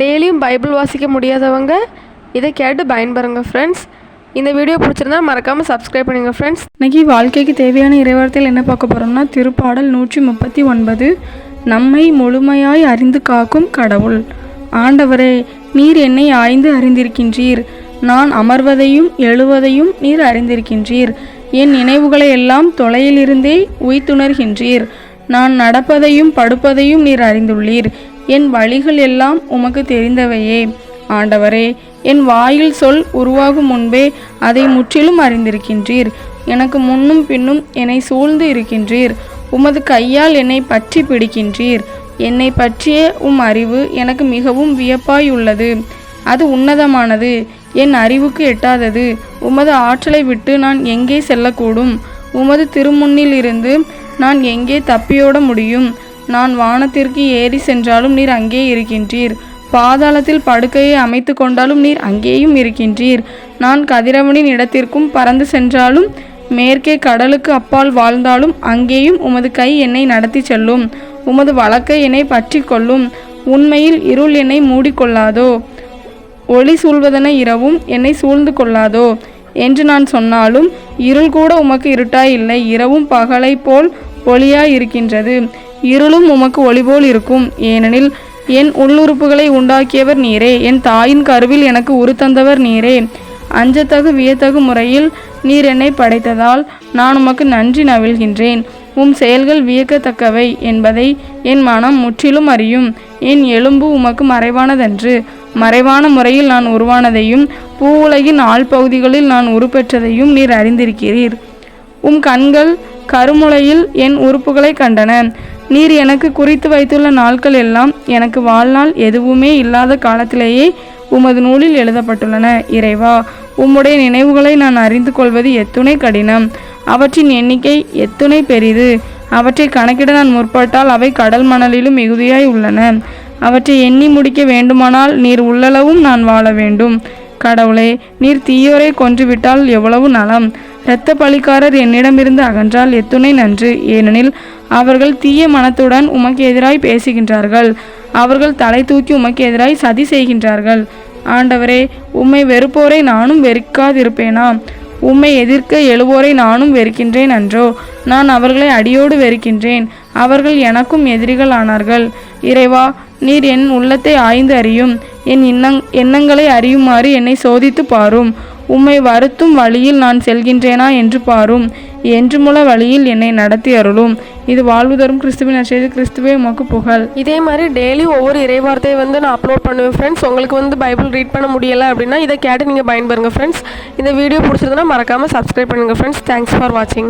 டெய்லியும் பைபிள் வாசிக்க முடியாதவங்க இதை கேட்டு பயன்பெறுங்க ஃப்ரெண்ட்ஸ் இந்த வீடியோ பிடிச்சிருந்தா மறக்காமல் சப்ஸ்கிரைப் பண்ணுங்கள் ஃப்ரெண்ட்ஸ் இன்னைக்கு வாழ்க்கைக்கு தேவையான இறைவார்த்தையில் என்ன பார்க்க போகிறோம்னா திருப்பாடல் நூற்றி முப்பத்தி ஒன்பது நம்மை முழுமையாய் அறிந்து காக்கும் கடவுள். ஆண்டவரே நீர் என்னை ஆய்ந்து அறிந்திருக்கின்றீர். நான் அமர்வதையும் எழுவதையும் நீர் அறிந்திருக்கின்றீர். என் நினைவுகளை எல்லாம் தொலையிலிருந்தே உய்த்துணர்கின்றீர். நான் நடப்பதையும் படுப்பதையும் நீர் அறிந்துள்ளீர். என் வழிகள் எல்லாம் உமக்கு தெரிந்தவையே. ஆண்டவரே என் வாயில் சொல் உருவாகும் முன்பே அதை முற்றிலும் அறிந்திருக்கின்றீர். எனக்கு முன்னும் பின்னும் என்னை சூழ்ந்து இருக்கின்றீர். உமது கையால் என்னை பற்றி பிடிக்கின்றீர். என்னை பற்றிய உம் அறிவு எனக்கு மிகவும் வியப்பாய் உள்ளது அது உன்னதமானது. என் அறிவுக்கு எட்டாதது. உமது ஆற்றலை விட்டு நான் எங்கே செல்லக்கூடும்? உமது திருமுன்னிலிருந்து நான் எங்கே தப்பியோட முடியும்? நான் வானத்திற்கு ஏறி சென்றாலும் நீர் அங்கே இருக்கின்றீர். பாதாளத்தில் படுக்கையை அமைத்து கொண்டாலும் நீர் அங்கேயும் இருக்கின்றீர். நான் கதிரவனின் இடத்திற்கும் பறந்து சென்றாலும் மேற்கே கடலுக்கு அப்பால் வாழ்ந்தாலும் அங்கேயும் உமது கை என்னை நடத்தி செல்லும். உமது வழக்கை என்னை பற்றி கொள்ளும். உண்மையில் இருள் என்னை மூடிக்கொள்ளாதோ? ஒளி சூழ்வதென இரவும் என்னை சூழ்ந்து கொள்ளாதோ? என்று நான் சொன்னாலும் இருள் கூட உமக்கு இருட்டாய் இல்லை. இரவும் பகலை போல் ஒளியாய் இருக்கின்றது. இருளும் உமக்கு ஒளிபோல் இருக்கும். ஏனெனில் என் உள்ளுறுப்புகளை உண்டாக்கியவர் நீரே. என் தாயின் கருவில் எனக்கு உருத்தந்தவர் நீரே. அஞ்சத்தகு வியத்தகு முறையில் நீர் என்னை படைத்ததால் நான் உமக்கு நன்றி நவிழ்கின்றேன். உம் செயல்கள் வியக்கத்தக்கவை என்பதை என் மனம் முற்றிலும் அறியும். என் எலும்பு உமக்கு மறைவானதன்று. மறைவான முறையில் நான் உருவானதையும் பூவுலகின் ஆழ்பகுதிகளில் நான் உருப்பெற்றதையும் நீர் அறிந்திருக்கிறீர். உம் கண்கள் கருமுளையில் என் உறுப்புகளை கண்டன. நீர் எனக்கு குறித்து வைத்துள்ள நாட்கள் எல்லாம் எனக்கு வாழ்நாள் எதுவுமே இல்லாத காலத்திலேயே உமது நூலில் எழுதப்பட்டுள்ளன. இறைவா உம்முடைய நினைவுகளை நான் அறிந்து கொள்வது எத்துணை கடினம். அவற்றின் எண்ணிக்கை எத்துணை பெரிது. அவற்றை கணக்கிட நான் முற்பட்டால் அவை கடல் மணலிலும் மிகுதியாய் உள்ளன. அவற்றை எண்ணி முடிக்க வேண்டுமானால் நீர் உள்ளளவும் நான் வாழ வேண்டும். கடவுளே நீர் தீயோரை கொன்றுவிட்டால் எவ்வளவு நலம். இரத்த பழிக்காரர் என்னிடமிருந்து அகன்றால் எத்துணை நன்று. ஏனெனில் அவர்கள் தீய மனத்துடன் உமக்கு எதிராய் பேசுகின்றார்கள். அவர்கள் தலை தூக்கி உமக்கு எதிராய் சதி செய்கின்றார்கள். ஆண்டவரே உம்மை வெறுப்போரை நானும் வெறுக்காதிருப்பேனா? உம்மை எதிர்க்க எழுவோரை நானும் வெறுக்கின்றேன் அன்றோ? நான் அவர்களை அடியோடு வெறுக்கின்றேன். அவர்கள் எனக்கும் எதிரிகள் ஆனார்கள். இறைவா நீர் என் உள்ளத்தை ஆய்ந்து அறியும். என் இன்னங் எண்ணங்களை அறியுமாறு என்னை சோதித்து பாரும். உம்மை வருத்தும் வழியில் நான் செல்கின்றேனா என்று பாரும். என்று மூல வழியில் என்னை நடத்தி அருளும். இது வாழ்வு தரும் கிறிஸ்துவின் நற்செய்தி கிறிஸ்துவே உமக்கு புகழ். இதே மாதிரி டெய்லி ஒவ்வொரு இறைவார்த்தையை வந்து நான் அப்லோட் பண்ணுவேன் ஃப்ரெண்ட்ஸ் உங்களுக்கு வந்து பைபிள் ரீட் பண்ண முடியலை அப்படின்னா இதை கேட்டு நீங்கள் பயன்பெறுங்க ஃப்ரெண்ட்ஸ் இந்த வீடியோ பிடிச்சிருந்தனா மறக்காமல் சப்ஸ்கிரைப் பண்ணுங்கள் ஃப்ரெண்ட்ஸ் தேங்க்ஸ் ஃபார் வாட்சிங்